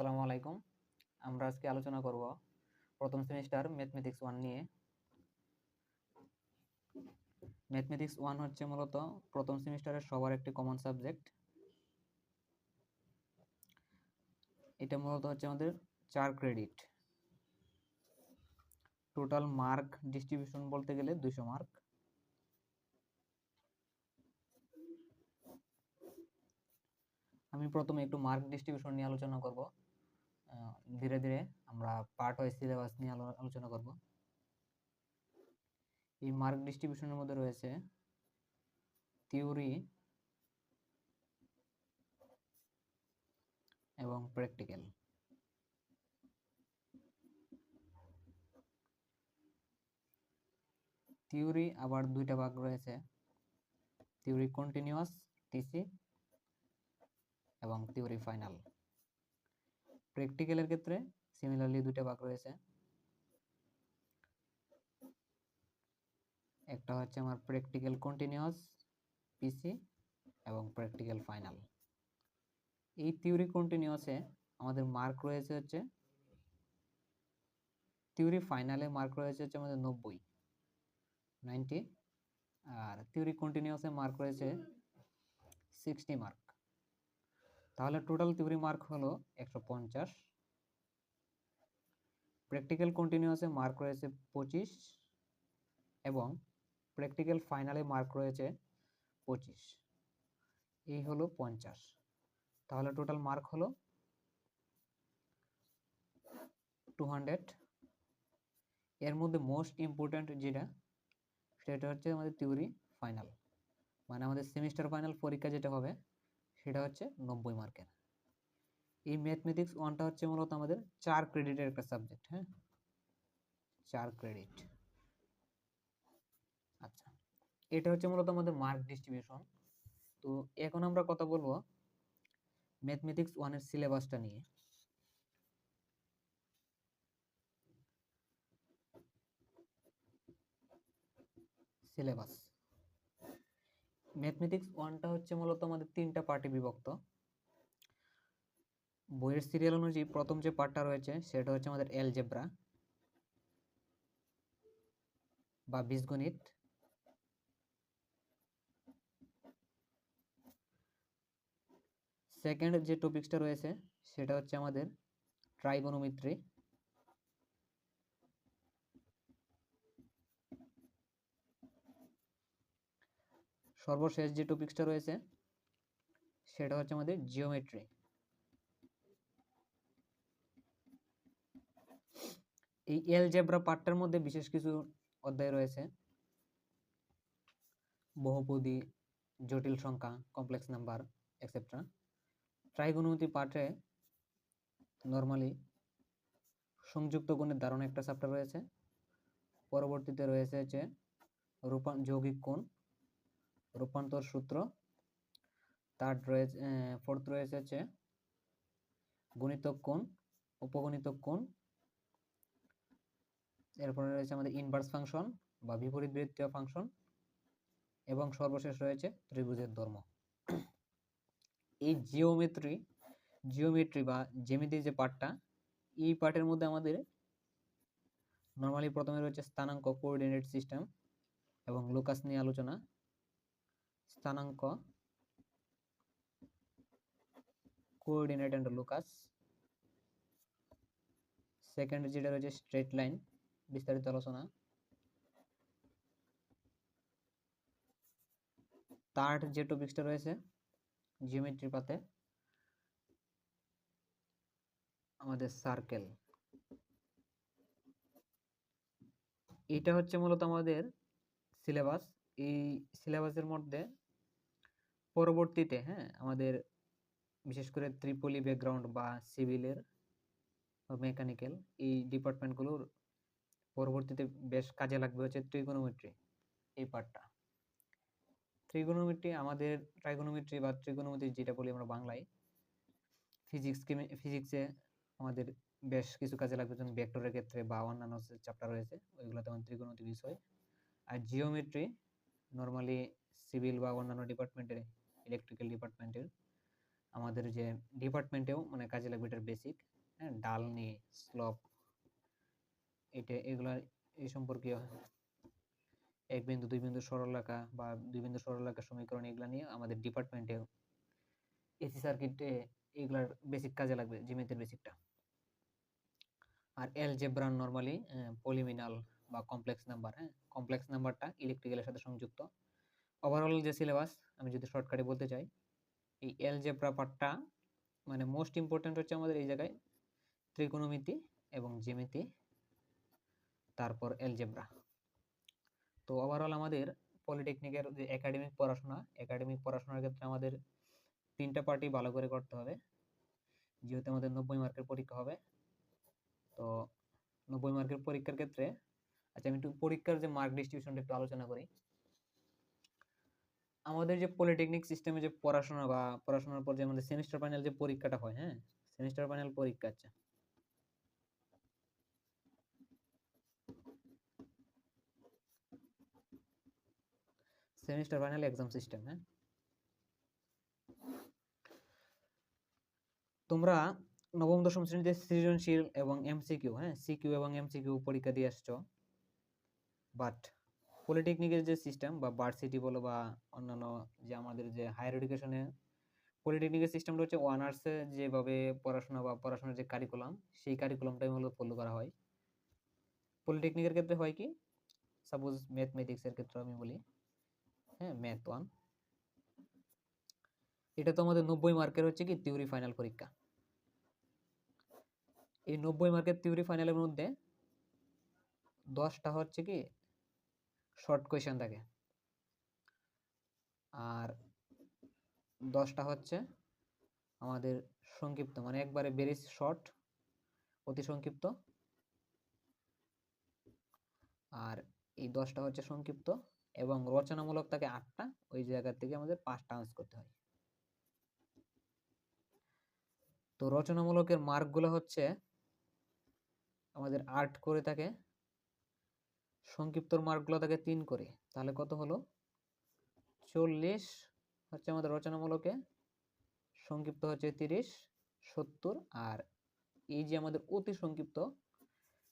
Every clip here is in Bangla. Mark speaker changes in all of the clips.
Speaker 1: আসসালামু আলাইকুম। আমরা আজকে আলোচনা করব প্রথম সেমিস্টার ম্যাথমেটিক্স ওয়ান নিয়ে। ম্যাথমেটিক্স ওয়ান হচ্ছে মূলত প্রথম সেমিস্টারের সবার একটি কমন সাবজেক্ট এটা মূলত হচ্ছে আমাদের চার ক্রেডিট টোটাল মার্ক ডিস্ট্রিবিউশন বলতে গেলে দুশো মার্ক আমি প্রথমে একটু মার্ক ডিস্ট্রিবিউশন নিয়ে আলোচনা করব। ধীরে ধীরে আমরা পার্ট ওয়াইজ সিলেবাস নিয়ে আলো- আলোচনা করব। এই মার্ক ডিস্ট্রিবিউশনের মধ্যে রয়েছে থিওরি এবং প্র্যাকটিক্যাল থিওরি আবার দুইটা ভাগ রয়েছে। থিওরি কন্টিনিউয়াস টিসি এবং থিওরি ফাইনাল প্র্যাকটিক্যালের ক্ষেত্রে সিমিলারলি দুইটা ভাগ রয়েছে। একটা হচ্ছে আমার প্র্যাকটিক্যাল কন্টিনিউয়াস পিসি এবং প্র্যাকটিক্যাল ফাইনাল এই থিওরি কন্টিনিউয়াসে আমাদের মার্ক রয়েছে হচ্ছে থিওরি ফাইনালে মার্ক রয়েছে হচ্ছে আমাদের নব্বই নাইনটি আর থিওরি কন্টিনিউয়াসে মার্ক রয়েছে সিক্সটি মার্ক তাহলে টোটাল থিওরি মার্ক হলো একশো পঞ্চাশ। প্র্যাকটিক্যাল কন্টিনিউয়াসে মার্ক রয়েছে পঁচিশ এবং প্র্যাকটিক্যাল ফাইনালে মার্ক রয়েছে পঁচিশ। এই হলো পঞ্চাশ। তাহলে টোটাল মার্ক হলো টু হান্ড্রেড এর মধ্যে মোস্ট ইম্পর্ট্যান্ট যেটা, সেটা হচ্ছে আমাদের থিওরি ফাইনাল মানে আমাদের সেমিস্টার ফাইনাল পরীক্ষা যেটা হবে সেটা হচ্ছে নব্বই মার্কের এই ম্যাথমেটিক্স ওয়ানটা হচ্ছে মূলত আমাদের চার ক্রেডিটের একটা সাবজেক্ট হ্যাঁ? চার ক্রেডিট আচ্ছা এটা হচ্ছে মূলত আমাদের মার্ক ডিস্ট্রিবিউশন তো এখন আমরা কথা বলব ম্যাথমেটিক্স ওয়ানের সিলেবাসটা নিয়ে। সিলেবাস ম্যাথমেটিক্স ওয়ানটা হচ্ছে মূলত আমাদের তিনটা পার্টে বিভক্ত। বইয়ের সিরিয়াল অনুযায়ী প্রথম যে পার্টটা রয়েছে, সেটা হচ্ছে আমাদের অ্যালজেব্রা বা বীজগণিত। সেকেন্ড যে টপিকসটা রয়েছে, সেটা হচ্ছে আমাদের ট্রাইগোনোমেট্রি সর্বশেষ যে টপিকসটা রয়েছে, সেটা হচ্ছে আমাদের জিওমেট্রি এই এলজেব্রা পার্টটার মধ্যে বিশেষ কিছু অধ্যায় রয়েছে। বহুপদী, জটিল সংখ্যা কমপ্লেক্স নাম্বার এক্সেট্রা ট্রাইগোনোমেট্রি পার্টে নর্মালি সংযুক্ত গুণের ধারণা একটা চ্যাপ্টার রয়েছে। পরবর্তীতে রয়েছে হচ্ছে রূপান যৌগিক কোণ। রূপান্তর সূত্র। থার্ড রয়েছে ফোর্থ রয়েছে হচ্ছে গণিতক কোণ, উপগণিতক কোণ। এরপরে রয়েছে আমাদের ইনভার্স ফাংশন বা বিপরীত বৃত্তীয় ফাংশন এবং সর্বশেষ রয়েছে ত্রিভুজের ধর্ম। এই জিওমেট্রি জিওমেট্রি বা জ্যামিতির যে পার্টটা, এই পার্টের মধ্যে আমাদের নর্মালি প্রথমে রয়েছে স্থানাঙ্ক কোঅর্ডিনেট সিস্টেম এবং লুকাস নিয়ে আলোচনা। স্থানাঙ্ক কোঅর্ডিনেট অ্যান্ড লুকাস সেকেন্ড যেটা রয়েছে স্ট্রেট লাইন বিস্তারিত আলোচনা থার্ড যে টপিকসটা রয়েছে জিওমেট্রি পাতে আমাদের সার্কেল এটা হচ্ছে মূলত আমাদের সিলেবাস এই সিলেবাসের মধ্যে পরবর্তীতে হ্যাঁ আমাদের বিশেষ করে ত্রিপলি ব্যাকগ্রাউন্ড বা সিভিলের মেকানিক্যাল এই ডিপার্টমেন্টগুলোর পরবর্তীতে বেশ কাজে লাগবে হচ্ছে ট্রিগোনোমেট্রি এই পার্টটা ট্রিগোনোমেট্রি আমাদের ট্রাইগোনোমেট্রি বা ট্রিগোনোমেট্রি যেটা বলি আমরা বাংলায় ফিজিক্স ফিজিক্সে আমাদের বেশ কিছু কাজে লাগবে, যেমন ভেক্টরের ক্ষেত্রে বা অন্যান্য চ্যাপ্টার রয়েছে, ওইগুলোতে আমাদের ত্রিগোণমিতি বিষয় আর জিওমেট্রি নর্মালি সিভিল বা অন্যান্য ডিপার্টমেন্টের ইলেকট্রিক্যাল ডিপার্টমেন্টের আমাদের যে ডিপার্টমেন্টেও মানে কাজে লাগবে এটার বেসিক হ্যাঁ? ডাল নিয়ে স্লপ এটা, এগুলা এই সম্পর্কে এক বিন্দু, দুই বিন্দু সরলরেখা বা দুই বিন্দু সরলরেখা সমীকরণ এগুলা নিয়ে আমাদের ডিপার্টমেন্টে এসি সার্কিটে এগুলার বেসিক কাজে লাগবে জিমেতের বেসিকটা আর অ্যালজেব্রা নরমালি পলিমিনাল বা কমপ্লেক্স নাম্বার হ্যাঁ? কমপ্লেক্স নাম্বারটা ইলেকট্রিক্যালের সাথে সংযুক্ত। ওভারঅল যে সিলেবাস আমি যদি শর্টকাটে বলতে চাই, এই অ্যালজেব্রা পার্টটা মানে মোস্ট ইম্পর্ট্যান্ট হচ্ছে আমাদের এই জায়গায় ত্রিকোণমিতি এবং জ্যামিতি, তারপর অ্যালজেব্রা তো ওভারঅল আমাদের পলিটেকনিকের যে একাডেমিক পড়াশোনা একাডেমিক পড়াশোনার ক্ষেত্রে আমাদের তিনটা পার্টি ভালো করে করতে হবে। যেহেতু আমাদের নব্বই মার্কের পরীক্ষা হবে, তো নব্বই মার্কের পরীক্ষার ক্ষেত্রে আচ্ছা আমি একটু পরীক্ষার যে মার্ক ডিস্ট্রিবিউশনটা একটু আলোচনা করি। আমাদের যে পলিটেকনিক সিস্টেমে যে পড়াশোনা বা পড়াশোনার পর যে আমাদের সেমিস্টার ফাইনাল যে পরীক্ষাটা হয় হ্যাঁ? সেমিস্টার ফাইনাল পরীক্ষা আচ্ছা। সেমিস্টার ফাইনাল এক্সাম সিস্টেম হ্যাঁ? তোমরা নবম, দশম শ্রেণীতে সৃজনশীল এবং এমসিকিউ হ্যাঁ? সিকিউ এবং এমসিকিউ পরীক্ষা দিয়ে আসছো। বাট পলিটেকনিকের যে সিস্টেম বা ভার্সিটি বলো বা অন্যান্য যে আমাদের যে হায়ার এডুকেশনে পলিটেকনিকের সিস্টেমটা হচ্ছে অনার্সে যেভাবে পড়াশোনা বা পড়াশোনার যে কারিকুলাম সেই কারিকুলামটাই হলো ফলো করা হয়। পলিটেকনিকের ক্ষেত্রে হয় কি? সাপোজ ম্যাথমেটিক্সের ক্ষেত্রে আমি বলি। হ্যাঁ ম্যাথ ওয়ান এটা তো আমাদের নব্বই মার্কের হচ্ছে কি থিওরি ফাইনাল পরীক্ষা। এই নব্বই মার্কের থিওরি ফাইনালের মধ্যে দশটা হচ্ছে কি শর্ট কোয়েশ্চেন থাকে। আর দশটা হচ্ছে আমাদের সংক্ষিপ্ত মানে একবারে ভেরি শর্ট অতি সংক্ষিপ্ত। আর এই দশটা হচ্ছে সংক্ষিপ্ত এবং রচনামূলক থাকে আটটা, ওই জায়গা থেকে আমাদের পাঁচটা আন্স করতে হয়। তো রচনামূলকের মার্কগুলো হচ্ছে আমাদের আট করে থাকে। সংক্ষিপ্তর মার্কগুলো থাকে তিন করে। তাহলে কত হলো? চল্লিশ হচ্ছে আমাদের রচনামূলকে, সংক্ষিপ্ত হচ্ছে তিরিশ, সত্তর, আর এই যে আমাদের অতি সংক্ষিপ্ত,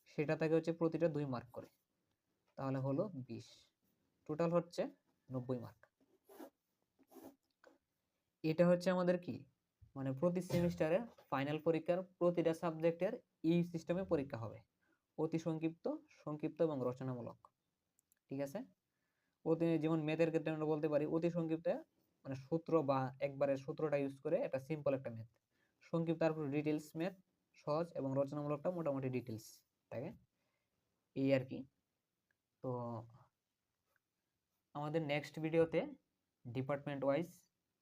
Speaker 1: সেটা থাকে হচ্ছে প্রতিটা দুই মার্ক করে। তাহলে হলো বিশ। টোটাল হচ্ছে নব্বই মার্ক। এটা হচ্ছে আমাদের কি? মানে প্রতি সেমিস্টারে ফাইনাল পরীক্ষার প্রতিটা সাবজেক্টের এই সিস্টেমে পরীক্ষা হবে। অতি সংক্ষিপ্ত সংক্ষিপ্ত এবং রচনামূলক। ঠিক আছে? অতি যেমন ম্যাথের ক্ষেত্রে আমরা বলতে পারি, অতি সংক্ষিপ্তে মানে সূত্র বা একবারে সূত্রটা ইউজ করে একটা সিম্পল একটা ম্যাথ সংক্ষিপ্ত তারপর ডিটেলস ম্যাথ সহজ এবং রচনামূলকটা মোটামুটি ডিটেলস থাকে এই আর কি। তো আমাদের নেক্সট ভিডিওতে ডিপার্টমেন্ট ওয়াইজ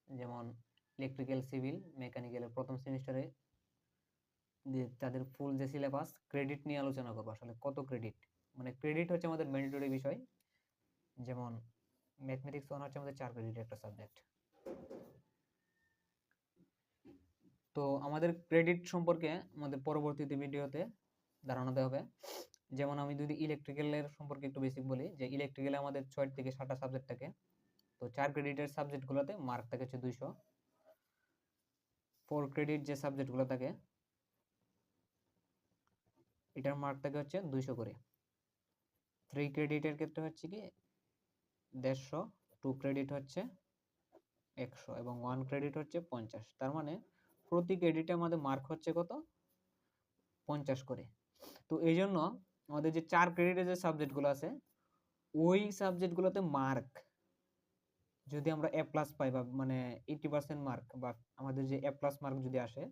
Speaker 1: যেমন ইলেকট্রিক্যাল সিভিল মেকানিক্যালের প্রথম সেমিস্টারে তাদের ফুল যে সিলেবাস ক্রেডিট নিয়ে আলোচনা করব। আসলে কত ক্রেডিট মানে ক্রেডিট হচ্ছে আমাদের ম্যান্ডেটরি বিষয়। যেমন ম্যাথমেটিক্স ওয়ান হচ্ছে আমাদের চার ক্রেডিট একটা সাবজেক্ট তো আমাদের ক্রেডিট সম্পর্কে আমাদের পরবর্তীতে ভিডিওতে ধারণা দেওয়া হবে। যেমন আমি যদি ইলেকট্রিক্যালের সম্পর্কে একটু বেসিক বলি, যে ইলেকট্রিক্যালে আমাদের ছয় থেকে সাতটা সাবজেক্ট থাকে। তো চার ক্রেডিটের সাবজেক্টগুলোতে মার্ক থাকে হচ্ছে দুইশো। ফোর ক্রেডিট যে সাবজেক্টগুলো থাকে এটার মার্ক থাকে হচ্ছে দুইশো করে। থ্রি ক্রেডিটের ক্ষেত্রে হচ্ছে কি, দেড়শো টু ক্রেডিট হচ্ছে একশো এবং ওয়ান ক্রেডিট হচ্ছে পঞ্চাশ। তার মানে প্রতি ক্রেডিটে আমাদের মার্ক হচ্ছে কত? পঞ্চাশ করে। তো এই জন্য আমাদের যে চার ক্রেডিটের যে সাবজেক্টগুলো আছে, ওই সাবজেক্টগুলোতে মার্ক যদি আমরা এ প্লাস পাই বা মানে এইটি পার্সেন্ট মার্ক বা আমাদের যে এ প্লাস মার্ক যদি আসে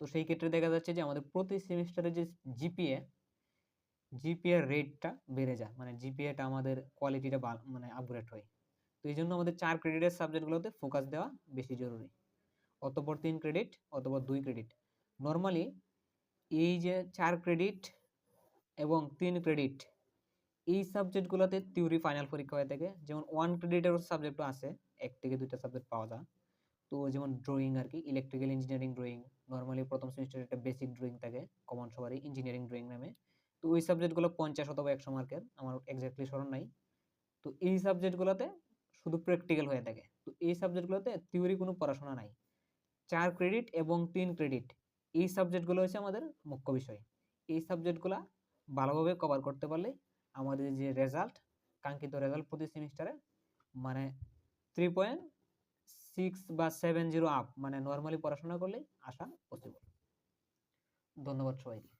Speaker 1: তো সেই ক্ষেত্রে দেখা যাচ্ছে যে আমাদের প্রতি সেমিস্টারে যে জিপিএ জিপিএর রেটটা বেড়ে যায়। মানে জিপিএটা আমাদের কোয়ালিটিটা মানে আপগ্রেড হয়। তো এই জন্য আমাদের চার ক্রেডিটের সাবজেক্টগুলোতে ফোকাস দেওয়া বেশি জরুরি। অতপর তিন ক্রেডিট অতপর দুই ক্রেডিট নর্মালি এই যে চার ক্রেডিট এবং তিন ক্রেডিট এই সাবজেক্টগুলোতে থিওরি ফাইনাল পরীক্ষা হয়ে থাকে। যেমন ওয়ান ক্রেডিটের সাবজেক্টও আছে, এক থেকে দুইটা সাবজেক্ট পাওয়া যায়। তো যেমন ড্রয়িং আর কি ইলেকট্রিক্যাল ইঞ্জিনিয়ারিং ড্রয়িং নর্মালি প্রথম সেমিস্টারে একটা বেসিক ড্রয়িং থাকে কমন সবারই ইঞ্জিনিয়ারিং ড্রয়িং নামে। তো ওই সাবজেক্টগুলো পঞ্চাশ অথবা একশো মার্কের আমার এক্স্যাক্টলি স্মরণ নাই। তো এই সাবজেক্টগুলোতে শুধু প্র্যাকটিক্যাল হয়ে থাকে। তো এই সাবজেক্টগুলোতে থিওরি কোনো পড়াশোনা নাই। চার ক্রেডিট এবং তিন ক্রেডিট এই সাবজেক্টগুলো হচ্ছে আমাদের মুখ্য বিষয়। এই সাবজেক্টগুলো ভালোভাবে কভার করতে পারলে আমাদের যে রেজাল্ট কাঙ্ক্ষিত রেজাল্ট প্রতি সেমিস্টারে মানে থ্রি পয়েন্ট সিক্স বা সেভেন জিরো আপ মানে নর্মালি পড়াশোনা করলে আসা পসিবল ধন্যবাদ সবাইকে।